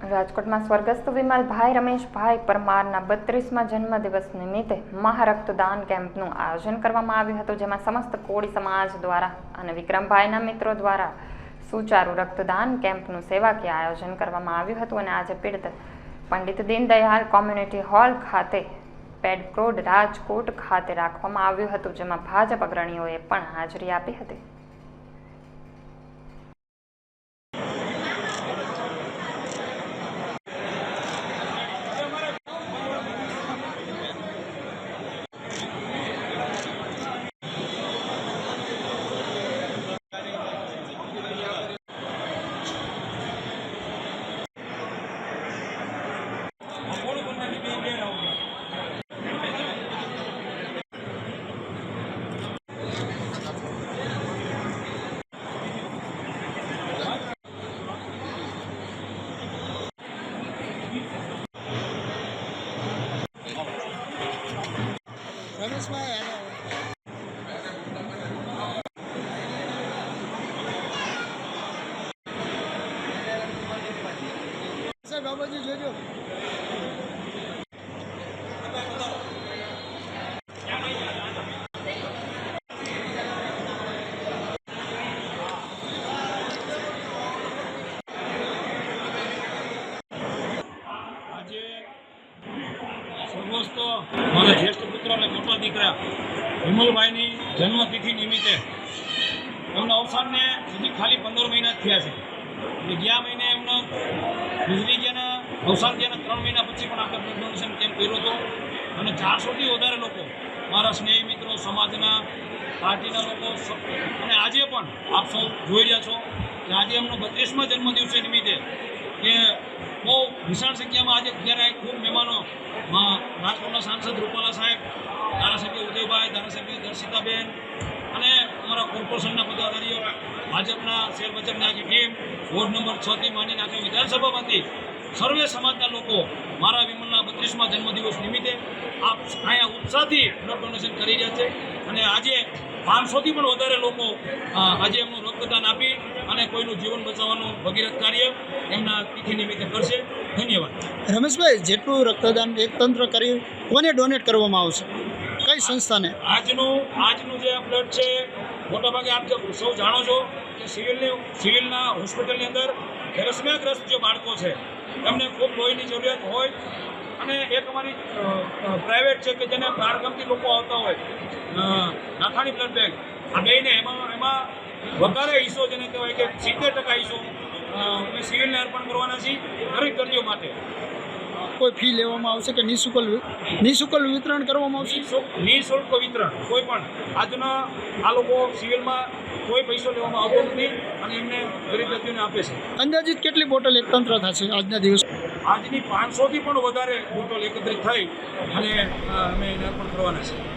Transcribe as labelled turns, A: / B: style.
A: રાજકોટમાં સ્વર્ગસ્થ વિમલભાઈ રમેશભાઈ પરમારના બત્રીસમાં જન્મદિવસ નિમિત્તે મહારક્તદાન કેમ્પનું આયોજન કરવામાં આવ્યું હતું, જેમાં સમસ્ત કોળી સમાજ દ્વારા અને વિક્રમભાઈના મિત્રો દ્વારા સુચારુ રક્તદાન કેમ્પનું સેવાકીય આયોજન કરવામાં આવ્યું હતું અને આજે પીડિત પંડિત દીનદયાળ કોમ્યુનિટી હોલ ખાતે પેડક્રોડ રાજકોટ ખાતે રાખવામાં આવ્યું હતું, જેમાં ભાજપ અગ્રણીઓએ પણ હાજરી આપી હતી.
B: રમેશભાઈ સાહેબ આ બાજુ જોજો
C: આજે સર્વસ્ત મારા જ્યેષ્ઠ પુત્ર અને મોટા દીકરા વિમલભાઈની જન્મતિથિ નિમિત્તે એમના અવસાનને હજી ખાલી પંદર મહિના થયા છે. ગયા મહિને એમનો ગુજરી ગયાના, અવસાન થયાના ત્રણ મહિના પછી પણ આપણે બ્લડ ડોનેશન કેમ્પ કર્યો હતો? અને ચારસોથી વધારે લોકો મારા સ્નેહી મિત્રો, સમાજના, પાર્ટીના લોકો અને આજે પણ આપ સૌ જોઈ રહ્યા છો કે આજે એમનો બત્રીસમાં જન્મદિવસે નિમિત્તે કે વિશાળ સંખ્યામાં આજે જ્યારે ખૂબ મહેમાનો રાજકોટના સાંસદ રૂપાલા સાહેબ, ધારાસભ્ય ઉદયભાઈ, ધારાસભ્ય દર્શિતાબેન અને અમારા કોર્પોરેશનના પદાધિકારીઓ, ભાજપના શેર આખી ટીમ, વોર્ડ નંબર છ થી માંડીને આખી વિધાનસભામાંથી સર્વે સમાજના લોકો મારા વિમલના બત્રીસમાં જન્મદિવસ નિમિત્તે આપ અહીંયા ઉત્સાહથી બ્લડ ડોનેશન કરી રહ્યા છે. અને આજે પાંચસોથી પણ વધારે લોકો આજે એમનું રક્તદાન આપી અને કોઈનું જીવન બચાવવાનું ભગીરથ કાર્ય એમના તિથિ નિમિત્તે કરશે. ધન્યવાદ.
B: રમેશભાઈ જેટલું રક્તદાન એક તંત્ર કરી કોને ડોનેટ કરવામાં આવશે? કઈ સંસ્થાને?
C: આજનું આજનું જે બ્લડ છે મોટાભાગે આપ સૌ જાણો છો કે સિવિલની સિવિલના હોસ્પિટલની અંદર થેલેસમિયાગ્રસ્ત જે બાળકો છે એમને ખૂબ લોહીની જરૂરિયાત હોય અને એક અમારી પ્રાઇવેટ છે કે જેને બહારગામથી લોકો આવતા હોય નાથાણી બ્લડ બેંક આ બેને એમાં એમાં વધારે હિસ્સો જેને કહેવાય કે સિત્તેર ટકા હિસ્સો અમે સિવિલને અર્પણ કરવાના છીએ દરેક દર્દીઓ માટે.
B: કોઈ ફી લેવામાં આવશે કે નિઃશુલ્ક નિઃશુલ્ક વિતરણ કરવામાં આવશે?
C: નિઃશુલ્ક વિતરણ કોઈ પણ. આજના આ લોકો સિવિલમાં કોઈ પૈસો લેવામાં આવતો નથી અને એમને ગરીબ વ્યક્તિઓને આપે છે.
B: અંદાજિત કેટલી બોટલ એકતંત્ર થશે આજના દિવસ?
C: આજની પાંચસોથી પણ વધારે બોટલ એકત્રિત થઈ અને અમે એને અર્પણ કરવાના છે